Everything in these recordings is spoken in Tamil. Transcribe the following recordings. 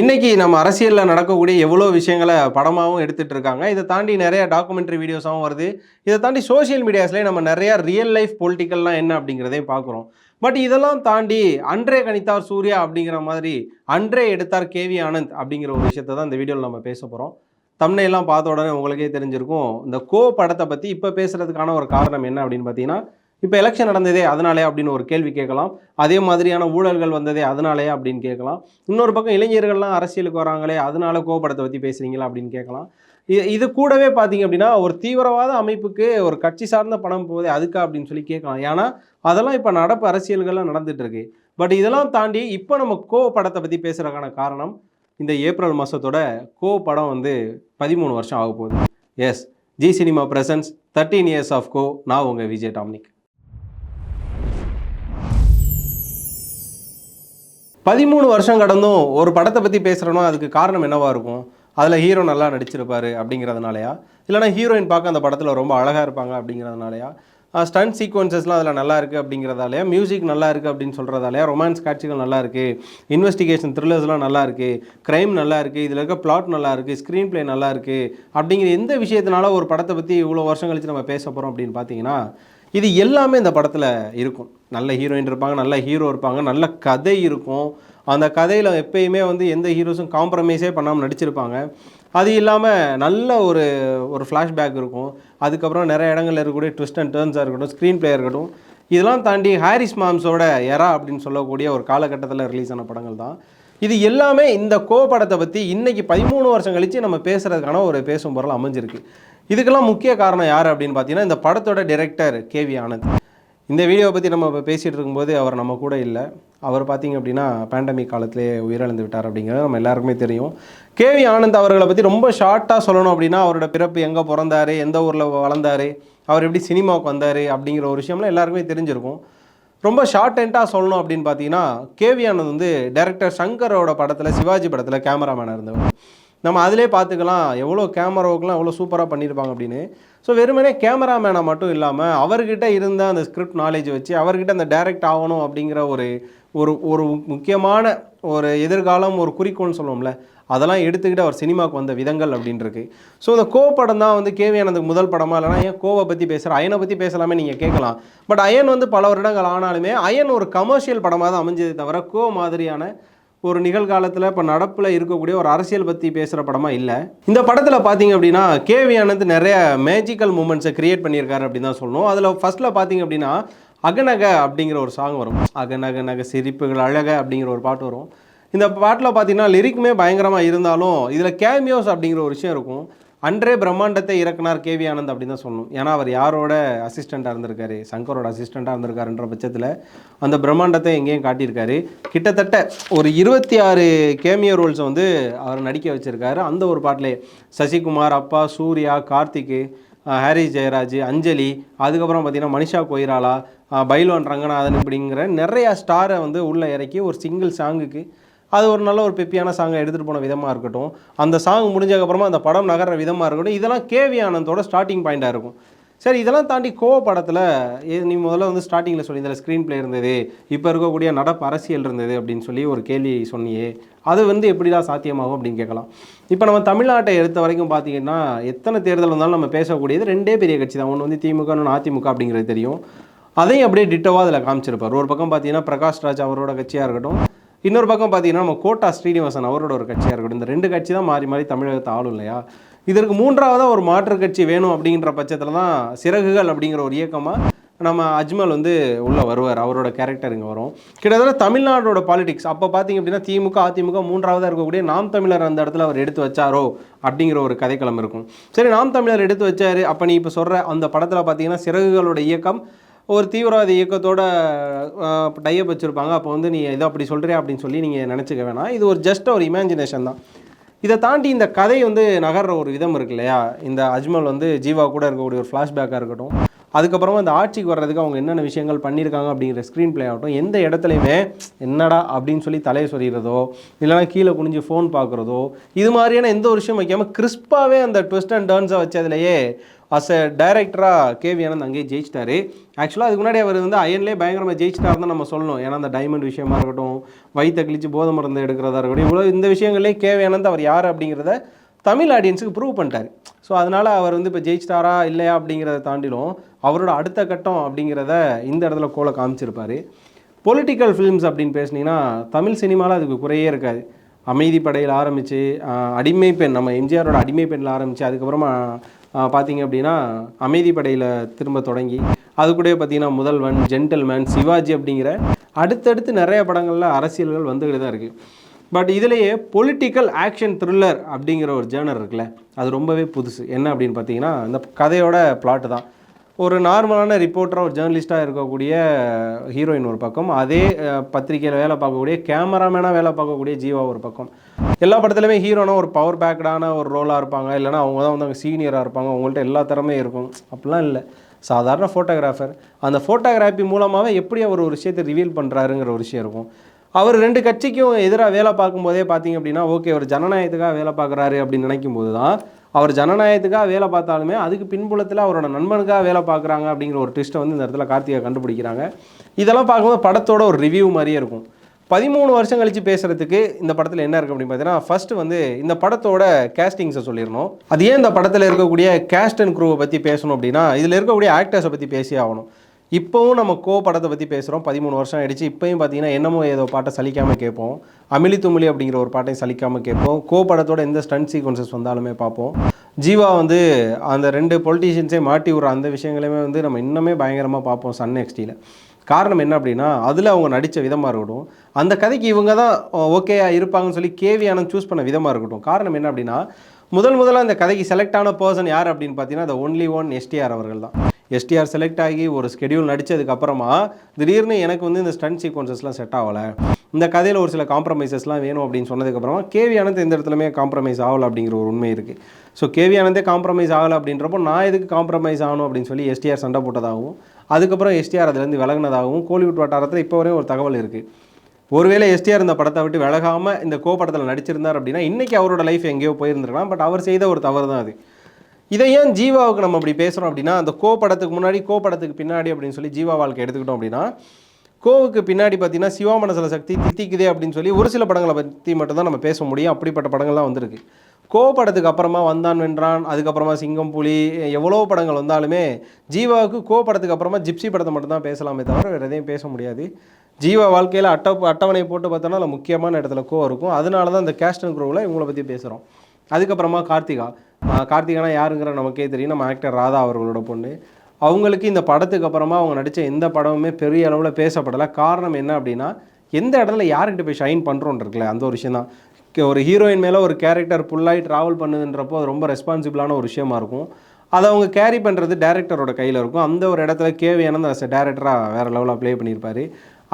இன்னைக்கு நம்ம அரசியலில் நடக்கக்கூடிய எவ்வளோ விஷயங்களை படமாகவும் எடுத்துகிட்டு இருக்காங்க. இதை தாண்டி நிறைய டாக்குமெண்ட்ரி வீடியோஸாகவும் வருது. இதை தாண்டி சோஷியல் மீடியாஸ்லேயே நம்ம நிறையா ரியல் லைஃப் பொலிட்டிக்கல்லாம் என்ன அப்படிங்கிறதையும் பார்க்குறோம். பட் இதெல்லாம் தாண்டி அன்றே கணித்தார் சூர்யா அப்படிங்கிற மாதிரி அன்றே எடுத்தார் கேவி ஆனந்த் அப்படிங்கிற ஒரு விஷயத்தை தான் இந்த வீடியோவில் நம்ம பேச போகிறோம் எல்லாம் பார்த்த உடனே உங்களுக்கே தெரிஞ்சிருக்கும். இந்த கோ படத்தை பற்றி இப்போ பேசுகிறதுக்கான ஒரு காரணம் என்ன அப்படின்னு பார்த்தீங்கன்னா இப்போ எலெக்ஷன் நடந்ததே அதனாலே அப்படின்னு ஒரு கேள்வி கேட்கலாம். அதே மாதிரியான ஊழல்கள் வந்ததே அதனாலே அப்படின்னு கேட்கலாம். இன்னொரு பக்கம் இளைஞர்கள்லாம் அரசியலுக்கு வராங்களே அதனால கோபப்படத்தை படத்தை பற்றி பேசுகிறீங்களா அப்படின்னு கேட்கலாம். இது இது கூடவே பார்த்தீங்க அப்படின்னா ஒரு தீவிரவாத அமைப்புக்கு ஒரு கட்சி சார்ந்த பணம் போகுதே அதுக்கா அப்படின்னு சொல்லி கேட்கலாம். ஏன்னா அதெல்லாம் இப்போ நடப்பு அரசியல்கள்லாம் நடந்துட்டு இருக்கு. பட் இதெல்லாம் தாண்டி இப்போ நம்ம கோ படத்தை பற்றி பேசுகிறதுக்கான காரணம் இந்த ஏப்ரல் மாதத்தோட கோ படம் வந்து பதிமூணு வருஷம் ஆக போகுது. S G cinema presents thirteen years of Ko நான் உங்கள் விஜய் டாமினிக். பதிமூணு வருஷம் கடந்தும் ஒரு படத்தை பற்றி பேசுகிறோன்னா அதுக்கு காரணம் என்னவாக இருக்கும்? அதில் ஹீரோ நல்லா நடிச்சிருப்பாரு அப்படிங்கிறதுனாலயா? இல்லைனா ஹீரோயின் பார்க்க அந்த படத்தில் ரொம்ப அழகாக இருப்பாங்க அப்படிங்கிறதுனாலயா? ஸ்டன்ட் சீக்வன்சஸ்லாம் அதில் நல்லா இருக்குது அப்படிங்கிறதாலயா? மியூசிக் நல்லா இருக்குது அப்படின்னு சொல்கிறதாலயா ரொமான்ஸ் காட்சிகள் நல்லா இருக்குது இன்வெஸ்டிகேஷன் த்ரில்லர்ஸ்லாம் நல்லா இருக்குது க்ரைம் நல்லா இருக்குது இதில் இருக்க பிளாட் நல்லா இருக்குது ஸ்க்ரீன் ப்ளே நல்லா இருக்குது அப்படிங்கிற எந்த விஷயத்தினால ஒரு படத்தை பற்றி இவ்வளோ வருஷம் கழிச்சு நம்ம பேச போகிறோம் அப்படின்னு பார்த்தீங்கன்னா இது எல்லாமே இந்த படத்தில் இருக்கும். நல்ல ஹீரோயின் இருப்பாங்க நல்ல ஹீரோ இருப்பாங்க நல்ல கதை இருக்கும். அந்த கதையில் எப்பயுமே வந்து எந்த ஹீரோஸும் காம்ப்ரமைஸே பண்ணாமல் நடிச்சிருப்பாங்க. அது இல்லாமல் நல்ல ஒரு ஒரு ஃப்ளாஷ்பேக் இருக்கும். அதுக்கப்புறம் நிறைய இடங்களில் இருக்கக்கூடிய ட்விஸ்ட் அண்ட் டேர்ன்ஸாக இருக்கட்டும் ஸ்க்ரீன் பிளே இருக்கட்டும் இதெல்லாம் தாண்டி ஹாரிஸ் மாம்ஸோட எரா அப்படின்னு சொல்லக்கூடிய ஒரு காலகட்டத்தில் ரிலீஸ் ஆன படங்கள் தான். இது எல்லாமே இந்த கோ படத்தை பற்றி இன்றைக்கி பதிமூணு வருஷம் கழித்து நம்ம பேசுகிறதுக்கான ஒரு பேசும் பொருள் அமைஞ்சிருக்கு. இதுக்கெல்லாம் முக்கிய காரணம் யார் அப்படின்னு பார்த்தீங்கன்னா இந்த படத்தோட டிரெக்டர் கேவி ஆனந்த். இந்த வீடியோவை பற்றி நம்ம இப்போ பேசிகிட்டு இருக்கும்போது அவர் நம்ம கூட இல்லை. அவர் பார்த்திங்க அப்படின்னா பேண்டமிக் காலத்திலே உயிரிழந்து விட்டார் அப்படிங்கிறது நம்ம எல்லாருக்குமே தெரியும். கேவி ஆனந்த் அவர்களை பற்றி ரொம்ப ஷார்ட்டாக சொல்லணும் அப்படின்னா அவரோட பிறப்பு எங்கே பிறந்தார் எந்த ஊரில் வளர்ந்தார் அவர் எப்படி சினிமாவுக்கு வந்தார் அப்படிங்கிற ஒரு விஷயம்லாம் எல்லாருக்குமே தெரிஞ்சிருக்கும். ரொம்ப ஷார்ட் அண்டாக சொல்லணும் அப்படின்னு பார்த்தீங்கன்னா கேவி ஆனந்த் வந்து டைரக்டர் சங்கரோட படத்தில் சிவாஜி படத்தில் கேமராமேனாக இருந்தவர். நம்ம அதிலே பார்த்துக்கலாம் எவ்வளோ கேமராவுக்குலாம் எவ்வளோ சூப்பராக பண்ணியிருப்பாங்க அப்படின்னு. ஸோ வெறுமனே கேமராமேனை மட்டும் இல்லாமல் அவர்கிட்ட இருந்த அந்த ஸ்கிரிப்ட் நாலேஜ் வச்சு அவர்கிட்ட அந்த டைரக்ட் ஆகணும் அப்படிங்கிற ஒரு ஒரு ஒரு முக்கியமான ஒரு எதிர்காலம் ஒரு குறிக்கோள்னு சொல்லுவோம்ல அதெல்லாம் எடுத்துக்கிட்டு அவர் சினிமாவுக்கு வந்த விதங்கள் அப்படின்ருக்கு. ஸோ இந்த கோ படம் தான் வந்து கேவி ஆனந்துக்கு முதல் படமா இல்லைனா ஏன் கோவை பற்றி பேசுகிற அயனை பற்றி பேசலாமே நீங்கள் கேட்கலாம். பட் அயன் வந்து பல வருடங்கள் ஆனாலுமே அயன் ஒரு கமர்ஷியல் படமாக தான் அமைஞ்சதே தவிர கோ மாதிரியான ஒரு நிகழ்காலத்தில் இப்போ நடப்பில் இருக்கக்கூடிய ஒரு அரசியல் பற்றி பேசுகிற படமாக இல்லை. இந்த படத்தில் பார்த்தீங்க அப்படின்னா கேவி ஆனந்த் நிறைய மேஜிக்கல் மூமெண்ட்ஸை கிரியேட் பண்ணியிருக்காரு அப்படின்னு தான் சொல்லணும். அதில் ஃபஸ்ட்டில் பார்த்தீங்க அப்படின்னா அகநக அப்படிங்கிற ஒரு சாங் வரும். அகநக நக சிரிப்புகள் அழக அப்படிங்கிற ஒரு பாட்டு வரும். இந்த பாட்டில் பார்த்தீங்கன்னா லிரிக்குமே பயங்கரமாக இருந்தாலும் இதில் கேமியோஸ் அப்படிங்கிற ஒரு விஷயம் இருக்கும். அன்றே பிரம்மாண்டத்தை இறக்குனார் கேவி ஆனந்த் அப்படின்னு தான் சொல்லணும். ஏன்னா அவர் யாரோட அசிஸ்டண்ட்டாக இருந்திருக்காரு? சங்கரோட அசிஸ்டண்ட்டாக இருந்திருக்காருன்ற பட்சத்தில் அந்த பிரம்மாண்டத்தை எங்கேயும் காட்டியிருக்காரு. கிட்டத்தட்ட ஒரு இருபத்தி ஆறு கேமியோ ரோல்ஸை வந்து அவர் நடிக்க வச்சுருக்காரு. அந்த ஒரு பாட்டிலே சசிகுமார் அப்பா சூர்யா கார்த்திக்கு ஹாரிஸ் ஜெயராஜ் அஞ்சலி அதுக்கப்புறம் பார்த்தீங்கன்னா மனிஷா கொய்ராலா பைல்வான் ரங்கநாதன் இப்படிங்கிற நிறையா ஸ்டாரை வந்து உள்ளே இறக்கி ஒரு சிங்கிள் சாங்குக்கு அது ஒரு நல்ல ஒரு பெப்பியான சாங்கை எடுத்துகிட்டு போன விதமாக இருக்கட்டும். அந்த சாங் முடிஞ்சதுக்கப்புறமா அந்த படம் நகர்ற விதமாக இருக்கட்டும். இதெல்லாம் கேவி ஆனந்தோட ஸ்டார்டிங் பாயிண்ட்டாக இருக்கும். சரி இதெல்லாம் தாண்டி கோவ படத்தில் நீ முதல்ல வந்து ஸ்டார்டிங்கில் சொல்லியிருந்த ஸ்க்ரீன் பிளே இருந்தது இப்போ இருக்கக்கூடிய நடப்பு அரசியல் இருந்தது அப்படின்னு சொல்லி ஒரு கேள்வி சொன்னியே அது வந்து எப்படிலாம் சாத்தியமாகும் அப்படின்னு கேட்கலாம். இப்போ நம்ம தமிழ்நாட்டை எடுத்த வரைக்கும் பார்த்தீங்கன்னா எத்தனை தேர்தல் வந்தாலும் நம்ம பேசக்கூடியது ரெண்டே பெரிய கட்சி தான். ஒன்று வந்து திமுக இன்னொன்று அதிமுக அப்படிங்கிறது தெரியும். அதையும் அப்படியே டிட்டோவாக அதில் காமிச்சிருப்பார். ஒரு பக்கம் பார்த்தீங்கன்னா பிரகாஷ் ராஜ் அவரோட கட்சியாக இருக்கட்டும் இன்னொரு பக்கம் பார்த்தீங்கன்னா நம்ம கோட்டா ஸ்ரீனிவாசன் அவரோட ஒரு கட்சியாக இருக்கட்டும் இந்த ரெண்டு கட்சி தான் மாறி மாறி தமிழகத்தை ஆளும் இல்லையா? இதற்கு மூன்றாவதாக ஒரு மாற்று கட்சி வேணும் அப்படிங்கிற பட்சத்தில் தான் சிறகுகள் அப்படிங்கிற ஒரு இயக்கமாக நம்ம அஜ்மல் வந்து உள்ளே வருவார். அவரோட கேரக்டர் இங்கே வரும். கிட்டத்தட்ட தமிழ்நாடோட பாலிடிக்ஸ் அப்போ பார்த்தீங்க அப்படின்னா திமுக அதிமுக மூன்றாவதாக இருக்கக்கூடிய நாம் தமிழர் அந்த இடத்துல அவர் எடுத்து வச்சாரோ அப்படிங்கிற ஒரு கதைக்களம் இருக்கும். சரி நாம் தமிழர் எடுத்து வச்சார். அப்போ நீ இப்போ சொல்கிற அந்த படத்தில் பார்த்தீங்கன்னா சிறகுகளோட இயக்கம் ஒரு தீவிரவாத இயக்கத்தோட டையப் வச்சுருப்பாங்க. அப்போ வந்து நீ இதை அப்படி சொல்கிறியா அப்படின்னு சொல்லி நீங்கள் நினச்சிக்க வேணாம். இது ஒரு ஜஸ்ட் ஒரு இமேஜினேஷன் தான். இதை தாண்டி இந்த கதை வந்து நகர்ற ஒரு விதம் இருக்கு இல்லையா? இந்த அஜ்மல் வந்து ஜீவா கூட இருக்கக்கூடிய ஒரு ஃப்ளாஷ்பேக்காக இருக்கட்டும். அதுக்கப்புறமா இந்த ஆட்சிக்கு வர்றதுக்கு அவங்க என்னென்ன விஷயங்கள் பண்ணியிருக்காங்க அப்படிங்கிற ஸ்க்ரீன் பிளே ஆகட்டும். எந்த இடத்துலையுமே என்னடா அப்படின்னு சொல்லி தலையை சொல்லிடுறதோ இல்லைனா கீழே குனிஞ்சு ஃபோன் பார்க்குறதோ இது மாதிரியான எந்த ஒரு விஷயம் வைக்காமல் கிறிஸ்பாகவே அந்த ட்விஸ்ட் அண்ட் டேர்ன்ஸை வச்சதுலையே அஸ் அ டைரக்டராக கேவி ஆனந்த் அங்கேயே ஜெயிச்சிட்டாரு. ஆக்சுவலாக அதுக்கு முன்னாடி அவர் வந்து அயன்லேயே பயங்கரமாக ஜெயிச்சிட்டாரு தான் நம்ம சொல்லணும். ஏன்னா அந்த டைமண்ட் விஷயமா இருக்கட்டும் வயிற்ற கிழிச்சு போதை மருந்து எடுக்கிறதா இருக்கட்டும் இவ்வளோ இந்த விஷயங்களே கேவி ஆனந்த் அவர் யார் அப்படிங்கிறத தமிழ் ஆடியன்ஸுக்கு ப்ரூவ் பண்ணிட்டார். ஸோ அதனால் அவர் வந்து இப்போ ஜெயிச்சிட்டாரா இல்லையா அப்படிங்கிறத தாண்டிலும் அவரோட அடுத்த கட்டம் அப்படிங்கிறத இந்த இடத்துல கோல காமிச்சிருப்பார். பொலிட்டிக்கல் ஃபிலிம்ஸ் அப்படின்னு பேசுனீங்கன்னா தமிழ் சினிமாவில் அதுக்கு குறையே இருக்காது. அமைதி படையில் ஆரம்பித்து அடிமை பெண் நம்ம எம்ஜிஆரோட அடிமை பெண்ணில் ஆரம்பித்து அதுக்கப்புறமா பார்த்திங்க அப்படின்னா அமைதி படையில் திரும்ப தொடங்கி அது கூட பார்த்தீங்கன்னா முதல்வன் ஜென்டல்மேன் சிவாஜி அப்படிங்கிற அடுத்தடுத்து நிறைய படங்களில் அரசியல்கள் வந்துக்கிட்டு தான் இருக்குது பட் இதுலேயே பொலிட்டிக்கல் ஆக்ஷன் த்ரில்லர் அப்படிங்கிற ஒரு ஜேர்னர் இருக்குல்ல அது ரொம்பவே புதுசு. என்ன அப்படின்னு பார்த்தீங்கன்னா இந்த கதையோட பிளாட்டு தான். ஒரு நார்மலான ரிப்போர்ட்டராக ஒரு ஜேர்னலிஸ்ட்டாக இருக்கக்கூடிய ஹீரோயின் ஒரு பக்கம் அதே பத்திரிக்கையில் வேலை பார்க்கக்கூடிய கேமராமேனாக வேலை பார்க்கக்கூடிய ஜீவா ஒரு பக்கம். எல்லா படத்துலையுமே ஹீரோனா ஒரு பவர் பேக்கடான ஒரு ரோலாக இருப்பாங்க. இல்லைனா அவங்க தான் வந்து சீனியராக இருப்பாங்க. அவங்கள்ட்ட எல்லா திறமையும் இருக்கும். அப்படிலாம் இல்லை. சாதாரண ஃபோட்டோகிராஃபர் அந்த ஃபோட்டோகிராஃபி மூலமாகவே எப்படி அவர் ஒரு விஷயத்தை ரிவீல் பண்ணுறாருங்கிற ஒரு விஷயம் இருக்கும். அவர் ரெண்டு கட்சிக்கும் எதிராக வேலை பார்க்கும்போதே பார்த்தீங்க அப்படின்னா ஓகே அவர் ஜனநாயகத்துக்காக வேலை பார்க்குறாரு அப்படின்னு நினைக்கும் போது தான் அவர் ஜனநாயகத்துக்காக வேலை பார்த்தாலுமே அதுக்கு பின்புலத்தில் அவரோட நண்பனுக்காக வேலை பார்க்குறாங்க அப்படிங்கிற ஒரு ட்விஸ்ட்டை வந்து இந்த இடத்துல கார்த்திகா கண்டுபிடிக்கிறாங்க. இதெல்லாம் பார்க்கும்போது படத்தோட ஒரு ரிவ்யூ மாதிரியே இருக்கும். பதிமூணு வருஷம் கழித்து பேசுகிறதுக்கு இந்த படத்தில் என்ன இருக்குது அப்படின்னு பார்த்தீங்கன்னா ஃபஸ்ட்டு வந்து இந்த படத்தோட கேஸ்டிங்ஸை சொல்லிடணும். அது ஏன் இந்த படத்தில் இருக்கக்கூடிய கேஸ்ட் அண்ட் குரூவை பற்றி பேசணும் அப்படின்னா இதில் இருக்கக்கூடிய ஆக்டர்ஸை பற்றி பேசி ஆகணும். இப்போவும் நம்ம கோ படத்தை பற்றி பேசுகிறோம் பதிமூணு வருஷம் ஆயிடுச்சு. இப்போயும் பார்த்தீங்கன்னா என்னமோ ஏதோ பாட்டை சலிக்காமல் கேட்போம். அமிலி துமிலி அப்படிங்கிற ஒரு பாட்டையும் சலிக்காமல் கேட்போம். கோ படத்தோட எந்த ஸ்டன்ட் சீக்வன்சஸ் வந்தாலுமே பார்ப்போம். ஜீவா வந்து அந்த ரெண்டு பொலிட்டீஷியன்ஸே மாட்டி விடுற அந்த விஷயங்களையுமே வந்து நம்ம இன்னுமே பயங்கரமாக பார்ப்போம் சன் நெக்ஸ்டியில் காரணம் என்ன அப்படின்னா அதில் அவங்க நடித்த விதமாக இருக்கட்டும் அந்த கதைக்கு இவங்க தான் ஓகேயா இருப்பாங்கன்னு சொல்லி கேவி ஆனந்த் சூஸ் பண்ண விதமாக இருக்கட்டும். காரணம் என்ன அப்படின்னா முதல் முதலாக அந்த கதைக்கு செலக்ட் ஆன பர்சன் யார் அப்படின்னு பார்த்தீங்கன்னா அந்த ஒன்லி ஒன் எஸ்டிஆர் அவர்கள் தான். எஸ்டிஆர் செலக்ட் ஆகி ஒரு ஸ்கெடியூல் நடித்ததுக்கப்புறமா திடீர்னு எனக்கு வந்து இந்த ஸ்டண்ட் சீக்வன்சஸ்லாம் செட் ஆகலை. இந்த கதையில் ஒரு சில காம்ப்ரமைசஸ்லாம் வேணும் அப்படின்னு சொன்னதுக்கப்புறமா கேவி ஆனந்த் எந்த இடத்துலையுமே காம்ப்ரமைஸ் ஆகலை அப்படிங்கிற ஒரு உண்மை இருக்குது ஸோ கேவி ஆனந்தே காம்ப்ரமைஸ் ஆகலை அப்படின்றப்போ நான் எதுக்கு காம்ப்ரமைஸ் ஆகணும் அப்படின்னு சொல்லி எஸ்டிஆர் சண்டை போட்டதாகவும் அதுக்கப்புறம் எஸ்டிஆர் அதுலேருந்து விலகினதாகவும் கோலிவுட் வட்டாரத்தில் இப்போ வரையும் ஒரு தகவல் இருக்குது ஒருவேளை எஸ்டிஆர் இந்த படத்தை விட்டு விலகாமல் இந்த கோ படத்தில் நடிச்சிருந்தார் அப்படின்னா இன்றைக்கி அவரோட லைஃப் எங்கேயோ போயிருந்துருக்கலாம். பட் அவர் செய்த ஒரு தவறு தான் அது. இதை ஏன் ஜீவாவுக்கு நம்ம அப்படி பேசுகிறோம் அப்படின்னா அந்த கோ படத்துக்கு முன்னாடி கோ படத்துக்கு பின்னாடி அப்படின்னு சொல்லி ஜீவா வாழ்க்கை எடுத்துக்கிட்டோம் அப்படின்னா கோவுக்கு பின்னாடி பார்த்தீங்கன்னா சிவா மனசில் சக்தி தித்திக்குதே அப்படின்னு சொல்லி ஒரு சில படங்களை பற்றி மட்டும்தான் நம்ம பேச முடியும். அப்படிப்பட்ட படங்கள்லாம் வந்திருக்கு. கோ படத்துக்கு அப்புறமா வந்தான் வென்றான் அதுக்கப்புறமா சிங்கம் புலி எவ்வளோ படங்கள் வந்தாலுமே ஜீவாவுக்கு கோ படத்துக்கு அப்புறமா ஜிப்சி படத்தை மட்டும்தான் பேசலாமே தவிர வேறு எதையும் பேச முடியாது. ஜீவா வாழ்க்கையில் அட்ட அட்டவணை போட்டு பார்த்தோன்னா அதில் முக்கியமான இடத்துல கோ இருக்கும். அதனால தான் இந்த கேஸ்ட் அண்ட் குரூவில் இவங்கள பற்றி பேசுகிறோம் அதுக்கப்புறமா கார்த்திகா. கார்த்திகானா யாருங்கிற நமக்கே தெரியும். நம்ம ஆக்டர் ராதா அவர்களோட பொண்ணு. அவங்களுக்கு இந்த படத்துக்கு அப்புறமா அவங்க நடித்த எந்த படமுமே பெரிய அளவில் பேசப்படலை. காரணம் என்ன அப்படின்னா எந்த இடத்துல யார்கிட்ட போய் ஷைன் பண்ணுறோன்னு இருக்குல்ல அந்த ஒரு விஷயம் தான் ஒரு ஹீரோயின் மேலே ஒரு கேரக்டர் ஃபுல்லாகி ட்ராவல் பண்ணுதுன்றப்போ அது ரொம்ப ரெஸ்பான்சிபிளான ஒரு விஷயமா இருக்கும். அதை அவங்க கேரி பண்ணுறது டேரக்டரோட கையில் இருக்கும். அந்த ஒரு இடத்துல கேவியான அந்த அஸ் டேரக்டராக வேறு லெவலில் ப்ளே பண்ணியிருப்பாரு.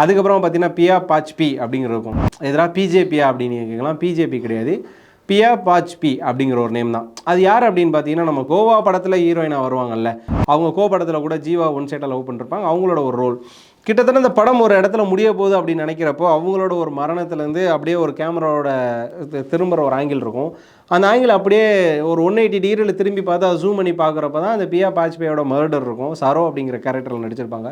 அதுக்கப்புறம் பார்த்தீங்கன்னா பியா பாச்பி அப்படிங்கிற இருக்கும் எதிராக பிஜேபியா அப்படின்னு கேட்கலாம் பிஜேபி கிடையாது. பியா பாஜ்பி அப்படிங்கிற ஒரு நேம் தான். அது யார் அப்படின்னு பார்த்தீங்கன்னா நம்ம கோவா படத்தில் ஹீரோயினாக வருவாங்கல்ல. அவங்க கோ படத்தில் கூட ஜீவா ஒன் சைட்டாக லவ் பண்ணிருப்பாங்க. அவங்களோட ஒரு ரோல் கிட்டத்தட்ட இந்த படம் ஒரு இடத்துல முடிய போகுது அப்படின்னு நினைக்கிறப்போ அவங்களோட ஒரு மரணத்துலேருந்து அப்படியே ஒரு கேமராவோட திரும்புகிற ஒரு ஆங்கிள் இருக்கும். அந்த ஆங்கிள் அப்படியே ஒரு ஒன் எயிட்டி டிகிரியில் திரும்பி பார்த்து அதை ஜூம் பண்ணி பார்க்குறப்ப தான் அந்த பியா பாஜ்பேயோட மர்டர் இருக்கும். சரோ அப்படிங்கிற கேரக்டரில் நடிச்சிருப்பாங்க.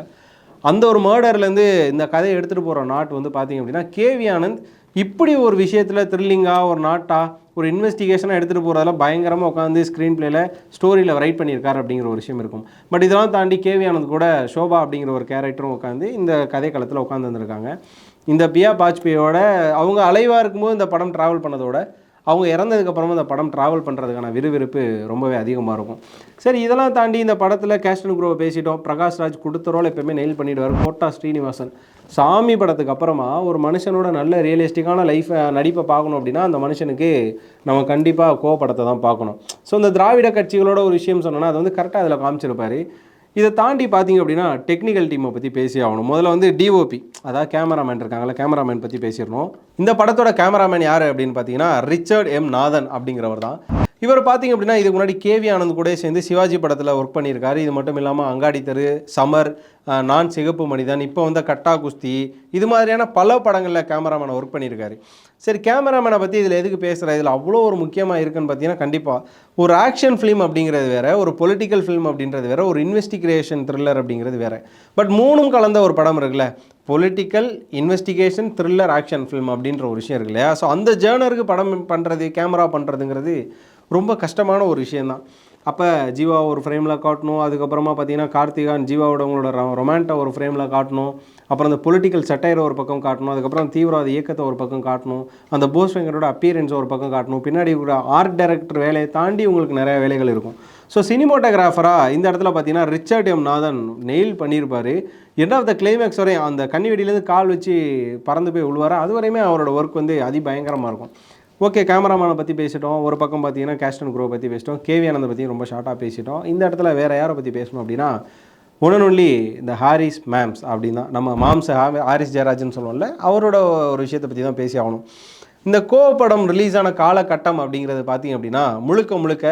அந்த ஒரு மர்டர்லேருந்து இந்த கதையை எடுத்துகிட்டு போகிற நாட் வந்து பார்த்தீங்க அப்படின்னா கேவி ஆனந்த் இப்படி ஒரு விஷயத்தில் த்ரில்லிங்காக ஒரு நாட்டா ஒரு இன்வெஸ்டிகேஷனாக எடுத்துகிட்டு போகிறதெல்லாம் பயங்கரமாக உட்காந்து ஸ்க்ரீன் பிளேல ஸ்டோரியில் ரைட் பண்ணியிருக்காரு அப்படிங்கிற ஒரு விஷயம் இருக்கும். பட் இதெல்லாம் தாண்டி கேவி ஆனந்த் கூட ஷோபா அப்படிங்கிற ஒரு கேரக்டரும் உட்காந்து இந்த கதை களத்தில் உட்காந்து வந்திருக்காங்க. இந்த பியா பாஜ்பேயோட அவங்க அலைவாக இருக்கும்போது இந்த படம் ட்ராவல் பண்ணதோட அவங்க இறந்ததுக்கப்புறமா இந்த படம் ட்ராவல் பண்ணுறதுக்கான விறுவிறுப்பு ரொம்பவே அதிகமாக இருக்கும். சரி இதெல்லாம் தாண்டி இந்த படத்தில் கேஸ்டன் குரோவை பேசிட்டோம். பிரகாஷ் ராஜ் கொடுத்த ரோல் எப்பவுமே நெயில் பண்ணிடுவார் கோட்டா ஸ்ரீனிவாசன். சாமி படத்துக்கு அப்புறமா ஒரு மனுஷனோட நல்ல ரியலிஸ்டிக்கான லைஃப்பை நடிப்பை பார்க்கணும் அப்படின்னா அந்த மனுஷனுக்கு நம்ம கண்டிப்பாக கோ படத்தை தான் பார்க்கணும். ஸோ இந்த திராவிட கட்சிகளோட ஒரு விஷயம் சொன்னோன்னா அது வந்து கரெக்டாக அதில் காமிச்சிருப்பாரு. இதை தாண்டி பார்த்தீங்க அப்படின்னா டெக்னிக்கல் டீமை பற்றி பேசி ஆகணும். முதல்ல வந்து டிஓபி அதாவது கேமராமேன் இருக்காங்கல்ல கேமராமேன் பற்றி பேசிடணும். இந்த படத்தோட கேமராமேன் யார் அப்படின்னு பார்த்தீங்கன்னா ரிச்சர்ட் எம் நாதன் அப்படிங்கிறவர் தான். இவர் பார்த்தீங்க அப்படின்னா இதுக்கு முன்னாடி கேவி ஆனந்த் கூட சேர்ந்து சிவாஜி படத்தில் ஒர்க் பண்ணியிருக்காரு. இது மட்டும் இல்லாமல் அங்காடி தெரு சமர் நான் சிகப்பு மனிதன் இப்போ வந்த கட்டா குஸ்தி இது மாதிரியான பல படங்களில் கேமராமேனை ஒர்க் பண்ணியிருக்காரு. சரி கேமராமேனை பற்றி இதில் எதுக்கு பேசுகிற இதில் அவ்வளோ ஒரு முக்கியமாக இருக்குன்னு பார்த்தீங்கன்னா கண்டிப்பாக ஒரு ஆக்ஷன் ஃபிலிம் அப்படிங்கிறது வேறு ஒரு பொலிட்டிக்கல் ஃபிலிம் அப்படின்றது வேறு ஒரு இன்வெஸ்டிகேஷன் த்ரில்லர் அப்படிங்கிறது வேற. பட் மூணும் கலந்த ஒரு படம் இருக்குல்ல political investigation thriller action film அப்படின்ற ஒரு விஷயம் இருக்கு இல்லையா? ஸோ அந்த ஜேர்னருக்கு படம் பண்ணுறது கேமரா பண்ணுறதுங்கிறது ரொம்ப கஷ்டமான ஒரு விஷயந்தான். அப்போ ஜீவா ஒரு ஃப்ரேமில் காட்டணும் அதுக்கப்புறமா பார்த்தீங்கன்னா கார்த்திகான் ஜீவாவோட உங்களோட ரொமான்ட்டை ஒரு ஃப்ரேமில் காட்டணும் அப்புறம் அந்த பொலிட்டிக்கல் சட்டையரை ஒரு பக்கம் காட்டணும் அதுக்கப்புறம் தீவிரவாத இயக்கத்தை ஒரு பக்கம் காட்டணும் அந்த போஸ் வெங்கரோட அப்பியரன்ஸை ஒரு பக்கம் காட்டணும் பின்னாடி ஒரு ஆர்ட் டைரக்டர் வேலையை தாண்டி உங்களுக்கு நிறைய வேலைகள் இருக்கும். ஸோ சினிமோட்டோகிராஃபராக இந்த இடத்துல பார்த்தீங்கன்னா ரிச்சர்ட் எம். நாதன் நெயில் பண்ணியிருப்பார். எண்ட் ஆஃப் த கிளைமேக்ஸ் வரையும் அந்த கன்னி வெடியிலேருந்து கால் வச்சு பறந்து போய் விழுவார் அது வரையுமே அவரோட ஒர்க் வந்து அதிபயங்கரமாக இருக்கும். ஓகே கேமராமேனை பற்றி பேசிட்டோம். ஒரு பக்கம் பார்த்தீங்கன்னா கேஸ்ட் அண்ட் க்ரோ பற்றி பேசிட்டோம் கேவி ஆனந்தை பற்றி ரொம்ப ஷார்ட்டாக பேசிட்டோம். இந்த இடத்துல வேறு யாரை பற்றி பேசணும் அப்படின்னா ஒன் ஒன்லி இந்த ஹாரிஸ் மேம்ஸ் அப்படின்னு தான் நம்ம மாம்ஸ் ஹா- ஹாரிஸ் ஜெயராஜன் சொல்லுவோம்ல அவரோட ஒரு விஷயத்தை பற்றி தான் பேசி ஆகணும். இந்த கோ படம் ரிலீஸ் ஆன காலகட்டம் அப்படிங்கிறது பார்த்தீங்க அப்படின்னா முழுக்க முழுக்க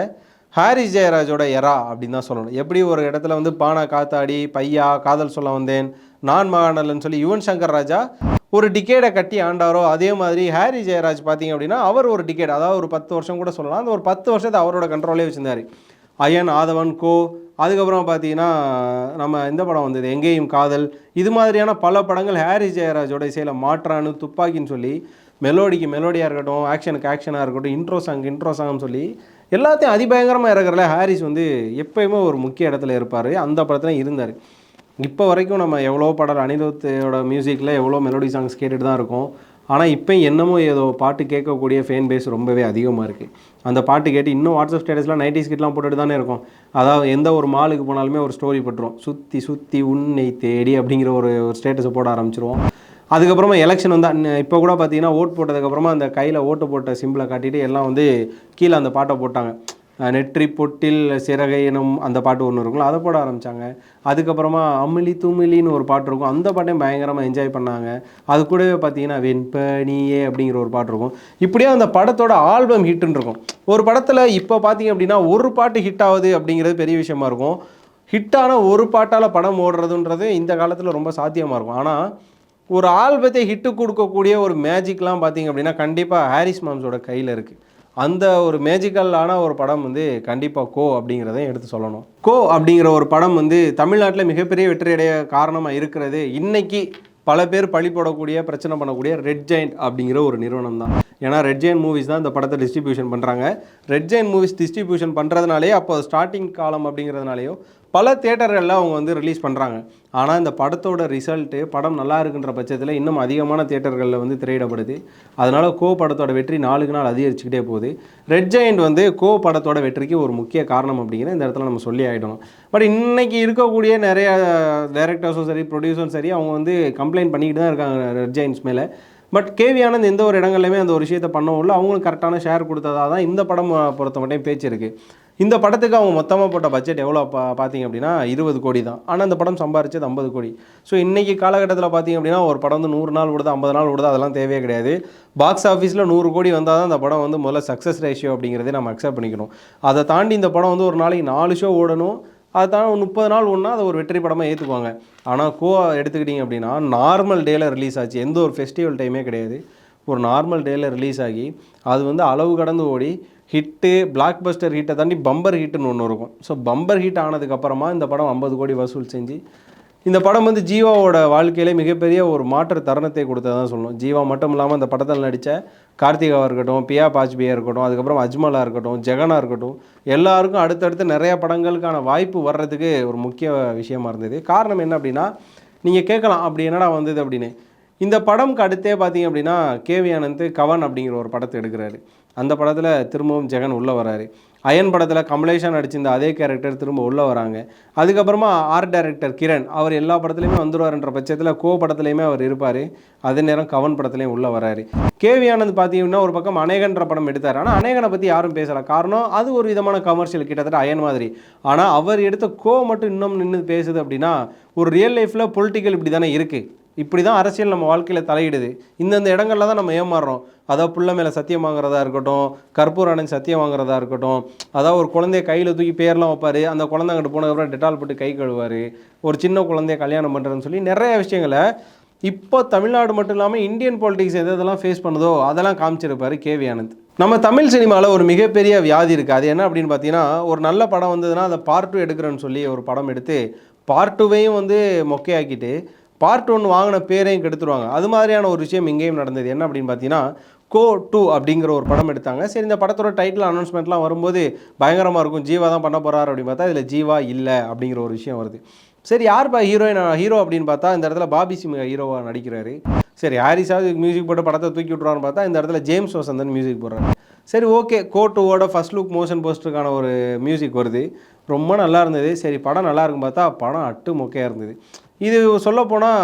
ஹாரிஸ் ஜெயராஜோட எரா அப்படின்னு தான் சொல்லணும். எப்படி ஒரு இடத்துல வந்து பானா காத்தாடி பையா காதல் சொல்ல வந்தேன் நான் மகாநலன் சொல்லி யுவன் சங்கர் ராஜா ஒரு டிக்கேடை கட்டி ஆண்டாரோ அதே மாதிரி ஹாரி ஜெயராஜ் பார்த்தீங்க அப்படின்னா அவர் ஒரு டிக்கெட் அதாவது ஒரு பத்து வருஷம் கூட சொல்லலாம். அந்த ஒரு பத்து வருஷத்தை அவரோட கண்ட்ரோலே வச்சுருந்தார். அயன் ஆதவன் கோ. அதுக்கப்புறம் பார்த்தீங்கன்னா நம்ம இந்த படம் வந்தது எங்கேயும் காதல். இது மாதிரியான பல படங்கள் ஹாரி ஜெயராஜோட இசையில் மாற்றானு துப்பாக்கின்னு சொல்லி மெலோடிக்கு மெலோடியாக இருக்கட்டும் ஆக்ஷனுக்கு ஆக்ஷனாக இருக்கட்டும் இன்ட்ரோ சாங் இன்ட்ரோ சாங்னு சொல்லி எல்லாத்தையும் அதிபயங்கரமாக இறக்குறல ஹாரிஸ் வந்து எப்பயுமே ஒரு முக்கிய இடத்துல இருப்பார். அந்த படத்தில் இருந்தார். இப்போ வரைக்கும் நம்ம எவ்வளோ பாடல் அனிருத்தோட மியூசிக்கில் எவ்வளோ மெலோடி சாங்ஸ் கேட்டுட்டு தான் இருக்கோம். ஆனால் இப்போ என்னமோ ஏதோ பாட்டு கேட்கக்கூடிய ஃபேன் பேஸ் ரொம்பவே அதிகமாக இருக்குது அந்த பாட்டு கேட்டு இன்னும் வாட்ஸ்அப் ஸ்டேட்டஸ்லாம் நைட்டிஸ் கிட்லாம் போட்டுட்டு தானே இருக்கும். அதாவது எந்த ஒரு மாலுக்கு போனாலுமே ஒரு ஸ்டோரி பட்டுரும். சுற்றி சுற்றி உன்னை தேடி அப்படிங்கிற ஒரு ஒரு ஸ்டேட்டஸை போட ஆரம்பிச்சிருவோம். அதுக்கப்புறமா எலெக்ஷன் வந்து இப்போ கூட பார்த்தீங்கன்னா ஓட் போட்டதுக்கப்புறமா அந்த கையில் ஓட்டு போட்ட சிம்பிளை காட்டிட்டு எல்லாம் வந்து கீழே அந்த பாட்டை போட்டாங்க. நெற்றி பொட்டில் சிறகை எனும் அந்த பாட்டு ஒன்று இருக்கும்ல அதை போட ஆரம்பித்தாங்க அதுக்கப்புறமா அமிலி துமிலின்னு ஒரு பாட்டு இருக்கும். அந்த பாட்டையும் பயங்கரமாக என்ஜாய் பண்ணாங்க. அது கூடவே பார்த்தீங்கன்னா வெண்பனியே அப்படிங்கிற ஒரு பாட்டு இருக்கும். இப்படியே அந்த படத்தோட ஆல்பம் ஹிட்டுன்னு இருக்கும். ஒரு படத்தில் இப்போ பார்த்தீங்க அப்படின்னா ஒரு பாட்டு ஹிட் ஆகுது அப்படிங்கிறது பெரிய விஷயமா இருக்கும். ஹிட்டான ஒரு பாட்டால் படம் ஓடுறதுன்றது இந்த காலத்தில் ரொம்ப சாத்தியமாக இருக்கும். ஆனால் ஒரு ஆல்பத்தை ஹிட்டு கொடுக்கக்கூடிய ஒரு மேஜிக்லாம் பார்த்தீங்க அப்படின்னா கண்டிப்பாக ஹாரிஸ் மாம்ஸோட கையில் இருக்குது அந்த ஒரு மேஜிக்கலான ஒரு படம் வந்து கண்டிப்பாக கோ அப்படிங்கிறதையும் எடுத்து சொல்லணும். கோ அப்படிங்கிற ஒரு படம் வந்து தமிழ்நாட்டில் மிகப்பெரிய வெற்றியடைய காரணமாக இருக்கிறது இன்னைக்கு பல பேர் பழி போடக்கூடிய பிரச்சனை பண்ணக்கூடிய ரெட் ஜெயின்ட் அப்படிங்கிற ஒரு நிறுவனம் தான். ஏன்னா ரெட் ஜெயின் மூவிஸ் தான் இந்த படத்தை டிஸ்ட்ரிபியூஷன் பண்ணுறாங்க ரெட் ஜெயின் மூவிஸ் டிஸ்ட்ரிபியூஷன் பண்ணுறதுனாலே அப்போ ஸ்டார்டிங் காலம் அப்படிங்கிறதுனாலையோ பல தேட்டர்களில் அவங்க வந்து ரிலீஸ் பண்ணுறாங்க ஆனால் இந்த படத்தோட ரிசல்ட்டு படம் நல்லா இருக்குன்ற பட்சத்தில் இன்னும் அதிகமான தேட்டர்களில் வந்து திரையிடப்படுது. அதனால் கோ படத்தோட வெற்றி நாளுக்கு நாள் அதிகரிச்சுக்கிட்டே போகுது. ரெட் ஜெயண்ட் வந்து கோ படத்தோட வெற்றிக்கு ஒரு முக்கிய காரணம் அப்படிங்கிற இந்த இடத்துல நம்ம சொல்லி ஆகிடணும் பட் இன்றைக்கி இருக்கக்கூடிய நிறைய டைரக்டர்ஸும் சரி ப்ரொடியூசரும் சரி அவங்க வந்து கம்ப்ளைண்ட் பண்ணிக்கிட்டு தான் இருக்காங்க ரெட் ஜெயின்ஸ் மேலே. பட் கேவி ஆனந்த் எந்த ஒரு இடங்கள்லையுமே அந்த ஒரு விஷயத்தை பண்ணவும் இல்லை. அவங்களுக்கு கரெக்டான ஷேர் கொடுத்ததாக தான் இந்த படம் பொறுத்த மட்டும் பேச்சு இருக்குது இந்த படத்துக்கு அவங்க மொத்தமாக போட்ட பட்ஜெட் எவ்வளோ பா பார்த்தீங்க அப்படின்னா இருபது கோடி தான். ஆனால் அந்த படம் சம்பாரிச்சது ஐம்பது கோடி. ஸோ இன்றைக்கி காலகட்டத்தில் பார்த்தீங்க அப்படின்னா ஒரு படம் வந்து நூறு நாள் விடுது ஐம்பது நாள் விடுது அதெல்லாம் தேவையே கிடையாது. பாக்ஸ் ஆஃபீஸில் நூறு கோடி வந்தால் தான் அந்த படம் வந்து முதல்ல சக்ஸஸ் ரேஷியோ அப்படிங்கிறதே நம்ம அக்செப்ட் பண்ணிக்கணும். அதை தாண்டி இந்த படம் வந்து ஒரு நாளைக்கு நாலு ஷோ ஓடணும். அதை தான் முப்பது நாள் ஒன்றா அதை ஒரு வெற்றி படமாக ஏற்றுக்குவாங்க ஆனால் கோ எடுத்துக்கிட்டிங்க அப்படின்னா நார்மல் டேயில் ரிலீஸ் ஆச்சு. எந்த ஒரு ஃபெஸ்டிவல் டைமே கிடையாது. ஒரு நார்மல் டேயில் ரிலீஸ் ஆகி அது வந்து அளவு கடந்து ஓடி ஹிட்டு பிளாக் பஸ்டர் ஹிட்டை தாண்டி பம்பர் ஹிட்டுன்னு ஒன்று இருக்கும். ஸோ பம்பர் ஹிட் ஆனதுக்கப்புறமா இந்த படம் ஐம்பது கோடி வசூல் செஞ்சு இந்த படம் வந்து ஜீவாவோட வாழ்க்கையிலே மிகப்பெரிய ஒரு மாற்று தருணத்தை கொடுத்ததான் சொல்லணும். ஜீவா மட்டும் இல்லாமல் அந்த படத்தில் நடித்த கார்த்திகாவாக இருக்கட்டும் பியா பாஜ்பியாக இருக்கட்டும் அதுக்கப்புறம் அஜ்மலா இருக்கட்டும் ஜெகனாக இருக்கட்டும் எல்லாருக்கும் அடுத்தடுத்து நிறைய படங்களுக்கான வாய்ப்பு வர்றதுக்கு ஒரு முக்கிய விஷயமா இருந்தது. காரணம் என்ன அப்படின்னா நீங்கள் கேட்கலாம் அப்படி என்னடா வந்தது அப்படின்னு. இந்த படம்க்கு அடுத்தே பார்த்தீங்க அப்படின்னா கேவி ஆனந்த் கவன் அப்படிங்கிற ஒரு படத்தை எடுக்கிறாரு. அந்த படத்தில் திரும்பவும் ஜெகன் உள்ளே வராரு. அயன் படத்தில் கமலேஷா நடிச்சிருந்த அதே கேரக்டர் திரும்ப உள்ளே வராங்க. அதுக்கப்புறமா ஆர்ட் டைரக்டர் கிரண் அவர் எல்லா படத்துலையுமே வந்துடுவார்ன்ற பட்சத்தில் கோ படத்துலையுமே அவர் இருப்பார். அதே நேரம் கவன் படத்துலையும் உள்ளே வராரு. கேவி ஆனந்த் பார்த்தீங்கன்னா ஒரு பக்கம் அநேகன்ற படம் எடுத்தார். ஆனால் அநேகனை பற்றி யாரும் பேசல. காரணம் அது ஒரு விதமான கமர்ஷியல் கிட்டத்தட்ட அயன் மாதிரி. ஆனால் அவர் எடுத்த கோ மட்டும் இன்னும் நின்று பேசுது அப்படின்னா ஒரு ரியல் லைஃப்பில் பொலிட்டிக்கல் இப்படி தானே இருக்குது இப்படி தான் அரசியல் நம்ம வாழ்க்கையில் தலையிடுது. இந்தந்த இடங்களில் தான் நம்ம ஏமாறுறோம். அதாவது புள்ள மேலே சத்தியம் வாங்குறதா இருக்கட்டும் கற்பூர அணைஞ்சு சத்தியம் வாங்குறதா இருக்கட்டும் அதாவது ஒரு குழந்தைய கையில் தூக்கி பேர்லாம் வைப்பார் அந்த குழந்தை அங்கிட்டு போனதுக்கப்புறம் டெட்டால் போட்டு கை கழுவார் ஒரு சின்ன குழந்தைய கல்யாணம் பண்ணுறதுன்னு சொல்லி நிறைய விஷயங்களை இப்போ தமிழ்நாடு மட்டும் இல்லாமல் இந்தியன் பாலிடிக்ஸ் எது எதெல்லாம் ஃபேஸ் பண்ணுதோ அதெல்லாம் காமிச்சிருப்பார் கேவி ஆனந்த். நம்ம தமிழ் சினிமாவில் ஒரு மிகப்பெரிய வியாதி இருக்குது அது என்ன அப்படின்னு பார்த்தீங்கன்னா ஒரு நல்ல படம் வந்ததுன்னா அதை பார்ட் டூ எடுக்கிறேன்னு சொல்லி ஒரு படம் எடுத்து பார்ட் டூவையும் வந்து மொக்கையாக்கிட்டு பார்ட் ஒன் வாங்கின பேரையும் கெடுத்துருவாங்க. அது மாதிரியான ஒரு விஷயம் இங்கேயும் நடந்தது. என்ன அப்படின்னு பார்த்தீங்கன்னா கோ டூ அப்படிங்கிற ஒரு படம் எடுத்தாங்க. சரி இந்த படத்தோட டைட்டில் அனௌன்ஸ்மெண்ட்லாம் வரும்போது பயங்கரமாக இருக்கும். ஜீவா தான் பண்ண போகிறாரு அப்படின்னு பார்த்தா இதில் ஜீவா இல்லை அப்படிங்கிற ஒரு விஷயம் வருது. சரி யார்ப்பா ஹீரோயின் ஹீரோ அப்படின்னு பார்த்தா இந்த இடத்துல பாபி சிங் ஹீரோவாக நடிக்கிறாரு. சரி ஹாரிஸாவது மியூசிக் போட்டு படத்தை தூக்கி விட்ருவான்னு பார்த்தா இந்த இடத்துல ஜேம்ஸ் வசந்தன் மியூசிக் போடுறாரு. சரி ஓகே கோட்டுவோட ஃபர்ஸ்ட் லுக் மோஷன் போஸ்டருக்கான ஒரு மியூசிக் வருது. ரொம்ப நல்லா இருந்தது. சரி படம் நல்லா இருக்கும் பார்த்தா படம் அட்டு மொக்கையாக இருந்தது. இது சொல்லப்போனால்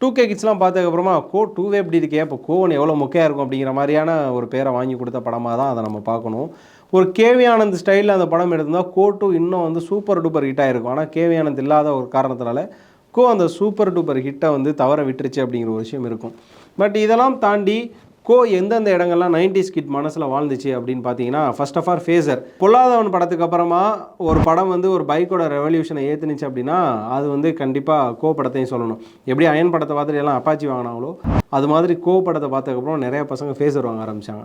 டூ கே கிட்ஸ்லாம் பார்த்ததுக்கப்புறமா கோ டூவே எப்படி இருக்கே? இப்போ கோவன் எவ்வளோ மொக்கையாக இருக்கும்? அப்படிங்கிற மாதிரியான ஒரு பேரை வாங்கி கொடுத்த படமாக தான் அதை நம்ம பார்க்கணும். ஒரு கேவி ஆனந்த் ஸ்டைலில் அந்த படம் எடுத்திருந்தால் கோ டூ இன்னும் வந்து சூப்பர் டூப்பர் ஹிட்டாக இருக்கும் ஆனால் கேவி ஆனந்த் இல்லாத ஒரு காரணத்தினால கோ அந்த சூப்பர் டூப்பர் ஹிட்டை வந்து தவற விட்டுருச்சு அப்படிங்கிற ஒரு விஷயம் இருக்கும். பட் இதெல்லாம் தாண்டி கோ எந்தெந்த இடங்கள்லாம் நைன்டிஸ் கிட் மனசில் வாழ்ந்துச்சு அப்படின்னு பார்த்தீங்கன்னா ஃபர்ஸ்ட் ஆஃப் ஆல் ஃபேசர் பொல்லாதவன் படத்துக்கு அப்புறமா ஒரு படம் வந்து ஒரு பைக்கோட ரெவல்யூஷனை ஏற்றுனுச்சு அப்படின்னா அது வந்து கண்டிப்பாக கோ படத்தையும் சொல்லணும். எப்படி அயன் படத்தை பார்த்துட்டு எல்லாம் அப்பாச்சி வாங்கினாங்களோ அது மாதிரி கோ படத்தை பார்த்ததுக்கப்புறம் நிறைய பசங்க ஃபேஸர் வாங்க ஆரம்பிச்சாங்க.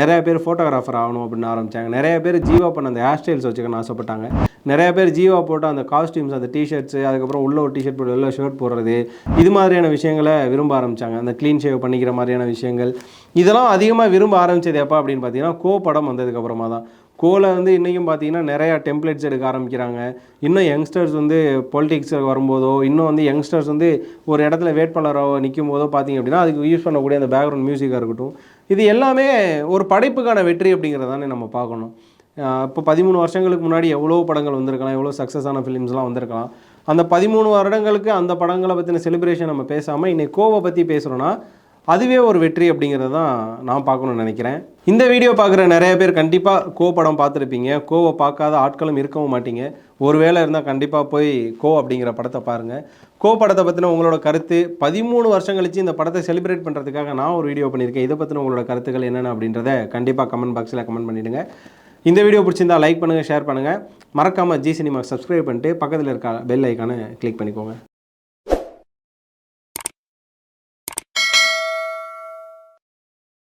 நிறைய பேர் ஃபோட்டோகிராஃபர் ஆகணும் அப்படின்னு ஆரம்பிச்சாங்க. நிறைய பேர் ஜீவா பண்ண அந்த ஹேர் ஸ்டைல்ஸ் வச்சுக்கணும்னு ஆசைப்பட்டாங்க. நிறைய பேர் ஜீவா போட்டு அந்த காஸ்டியூம்ஸ் அந்த டிஷர்ட்ஸ் அதுக்கப்புறம் உள்ள ஒரு டிஷர்ட் போட்டு உள்ள ஷர்ட் போடுறது இது மாதிரியான விஷயங்களை விரும்ப ஆரம்பித்தாங்க அந்த க்ளீன் ஷேவ் பண்ணிக்கிற மாதிரியான விஷயங்கள் இதெல்லாம் அதிகமாக விரும்ப ஆரம்பித்தது எப்போ அப்படின்னு பார்த்தீங்கன்னா கோ படம் வந்ததுக்கப்புறமா தான். கோவில் வந்து இன்றைக்கும் பார்த்தீங்கன்னா நிறையா டெம்ப்ளேட்ஸ் எடுக்க ஆரம்பிக்கிறாங்க. இன்னும் யங்ஸ்டர்ஸ் வந்து பொலிட்டிக்ஸ் வரும்போதோ இன்னும் வந்து யங்ஸ்டர்ஸ் வந்து ஒரு இடத்துல வேட்பாளராக நிற்கும் போதோ பார்த்தீங்க அப்படின்னா அதுக்கு யூஸ் பண்ணக்கூடிய அந்த பேக்ரவுண்ட் மியூசிக்காக இருக்கட்டும். இது எல்லாமே ஒரு படைப்புக்கான வெற்றி அப்படிங்கிறதானே நம்ம பார்க்கணும். இப்போ பதிமூணு வருஷங்களுக்கு முன்னாடி எவ்வளோ படங்கள் வந்திருக்கலாம் எவ்வளோ சக்ஸஸான ஃபிலிம்ஸ்லாம் வந்திருக்கலாம். அந்த பதிமூணு வருடங்களுக்கு அந்த படங்களை பற்றின செலிப்ரேஷன் நம்ம பேசாமல் இன்னைக்கு கோவை பற்றி பேசுகிறோன்னா அதுவே ஒரு வெற்றி அப்படிங்கிறது தான் நான் பார்க்கணும்னு நினைக்கிறேன். இந்த வீடியோ பார்க்குற நிறைய பேர் கண்டிப்பாக கோ படம் பார்த்துருப்பீங்க. கோவை பார்க்காத ஆட்களும் இருக்கவும் மாட்டீங்க. ஒரு வேளை இருந்தால் கண்டிப்பாக போய் கோ அப்படிங்கிற படத்தை பாருங்கள் கோ படத்தை பற்றின உங்களோட கருத்து பதிமூணு வருஷம் கழிச்சு இந்த படத்தை செலிப்ரேட் பண்ணுறதுக்காக நான் ஒரு வீடியோ பண்ணியிருக்கேன். இதை பற்றின உங்களோட கருத்துக்கள் என்னென்ன அப்படின்றத கண்டிப்பாக கமெண்ட் பாக்ஸில் கமெண்ட் பண்ணிவிடுங்க இந்த வீடியோ பிடிச்சிருந்தா லைக் பண்ணுங்கள் ஷேர் பண்ணுங்கள் மறக்காமல் ஜி சினிமா சப்ஸ்கிரைப் பண்ணிட்டு பக்கத்தில் இருக்க பெல் ஐக்கானை கிளிக் பண்ணிக்கோங்க.